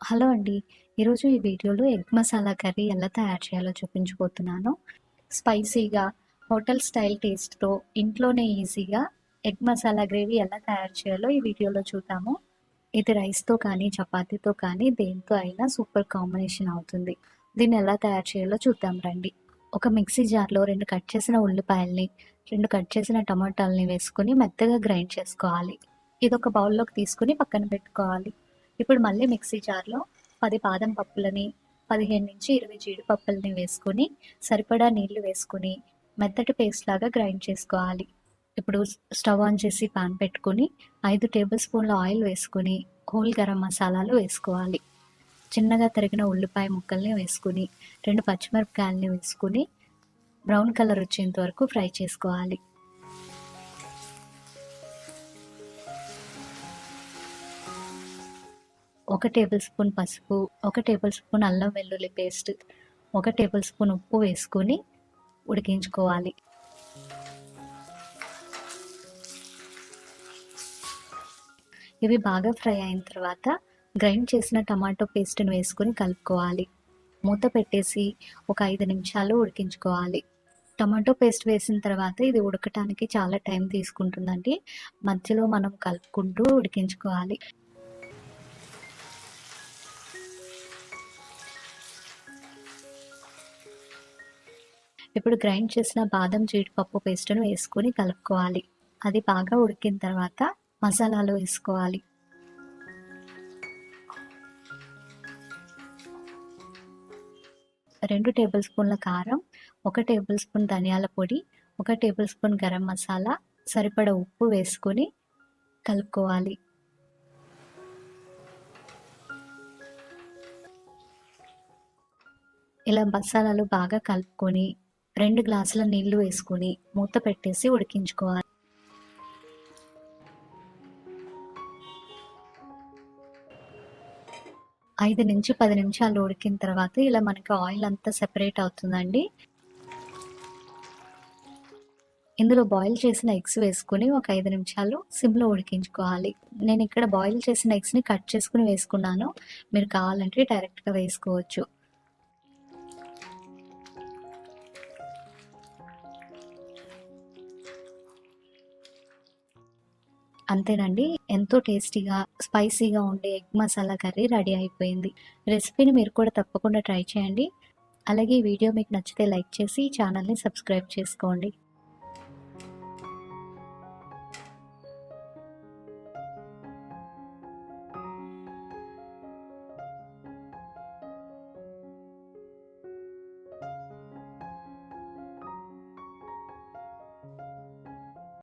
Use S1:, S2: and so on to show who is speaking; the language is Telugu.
S1: హలో అండి. ఈరోజు ఈ వీడియోలో ఎగ్ మసాలా కర్రీ ఎలా తయారు చేయాలో చూపించబోతున్నాను. స్పైసీగా, హోటల్ స్టైల్ టేస్ట్‌తో ఇంట్లోనే ఈజీగా ఎగ్ మసాలా గ్రేవీ ఎలా తయారు చేయాలో ఈ వీడియోలో చూద్దాము. ఇది రైస్‌తో కానీ, చపాతీతో కానీ దేనితో అయినా సూపర్ కాంబినేషన్ అవుతుంది. దీన్ని ఎలా తయారు చేయాలో చూద్దాం రండి. ఒక మిక్సీ జార్‌లో రెండు కట్ చేసిన ఉల్లిపాయల్ని, రెండు కట్ చేసిన టమాటాలని వేసుకొని మెత్తగా గ్రైండ్ చేసుకోవాలి. ఇది ఒక బౌల్‌లోకి తీసుకుని పక్కన పెట్టుకోవాలి. ఇప్పుడు మళ్ళీ మిక్సీ జార్‌లో పది బాదం పప్పులని, 15-20 జీడిపప్పులని వేసుకొని, సరిపడా నీళ్ళు వేసుకొని, మెత్తటి పేస్ట్ లాగా గ్రైండ్ చేసుకోవాలి. ఇప్పుడు స్టవ్ ఆన్ చేసి పాన్ పెట్టుకొని, ఐదు టేబుల్ స్పూన్ల ఆయిల్ వేసుకొని, హోల్ గరం మసాలాలు వేసుకోవాలి. చిన్నగా తరిగిన ఉల్లిపాయ ముక్కల్ని వేసుకొని, 2 పచ్చిమిరపకాయలని వేసుకొని, బ్రౌన్ కలర్ వచ్చేంత వరకు ఫ్రై చేసుకోవాలి. ఒక టేబుల్ స్పూన్ పసుపు, ఒక టేబుల్ స్పూన్ అల్లం వెల్లుల్లి పేస్ట్, ఒక టేబుల్ స్పూన్ ఉప్పు వేసుకొని ఉడికించుకోవాలి. ఇవి బాగా ఫ్రై అయిన తర్వాత గ్రైండ్ చేసిన టమాటో పేస్ట్‌ని వేసుకొని కలుపుకోవాలి. మూత పెట్టేసి ఒక ఐదు నిమిషాలు ఉడికించుకోవాలి. టమాటో పేస్ట్ వేసిన తర్వాత ఇది ఉడకటానికి చాలా టైం తీసుకుంటుందండి. మధ్యలో మనం కలుపుకుంటూ ఉడికించుకోవాలి. ఇప్పుడు గ్రైండ్ చేసిన బాదం, జీడిపప్పు పేస్ట్ను వేసుకొని కలుపుకోవాలి. అది బాగా ఉడికిన తర్వాత మసాలాలు వేసుకోవాలి. రెండు టేబుల్ స్పూన్ల కారం, ఒక టేబుల్ స్పూన్ ధనియాల పొడి, ఒక టేబుల్ స్పూన్ గరం మసాలా, సరిపడ ఉప్పు వేసుకొని కలుపుకోవాలి. ఇలా మసాలాలు బాగా కలుపుకొని రెండు గ్లాసుల నీళ్ళు వేసుకొని మూత పెట్టేసి ఉడికించుకోవాలి. ఐదు నుంచి పది నిమిషాలు ఉడికిన తర్వాత ఇలా మనకి ఆయిల్ అంతా సెపరేట్ అవుతుందండి. ఇందులో బాయిల్ చేసిన ఎగ్స్ వేసుకొని ఒక ఐదు నిమిషాలు సిమ్‌లో ఉడికించుకోవాలి. నేను ఇక్కడ బాయిల్ చేసిన ఎగ్స్‌ని కట్ చేసుకుని వేసుకున్నాను. మీరు కావాలంటే డైరెక్ట్‌గా వేసుకోవచ్చు. అంతేనండి. ఎంతో టేస్టీగా, స్పైసీగా ఉండే ఎగ్ మసాలా కర్రీ రెడీ అయిపోయింది. రెసిపీని మీరు కూడా తప్పకుండా ట్రై చేయండి. అలాగే ఈ వీడియో మీకు నచ్చితే లైక్ చేసి ఛానల్‌ని సబ్స్క్రైబ్ చేసుకోండి.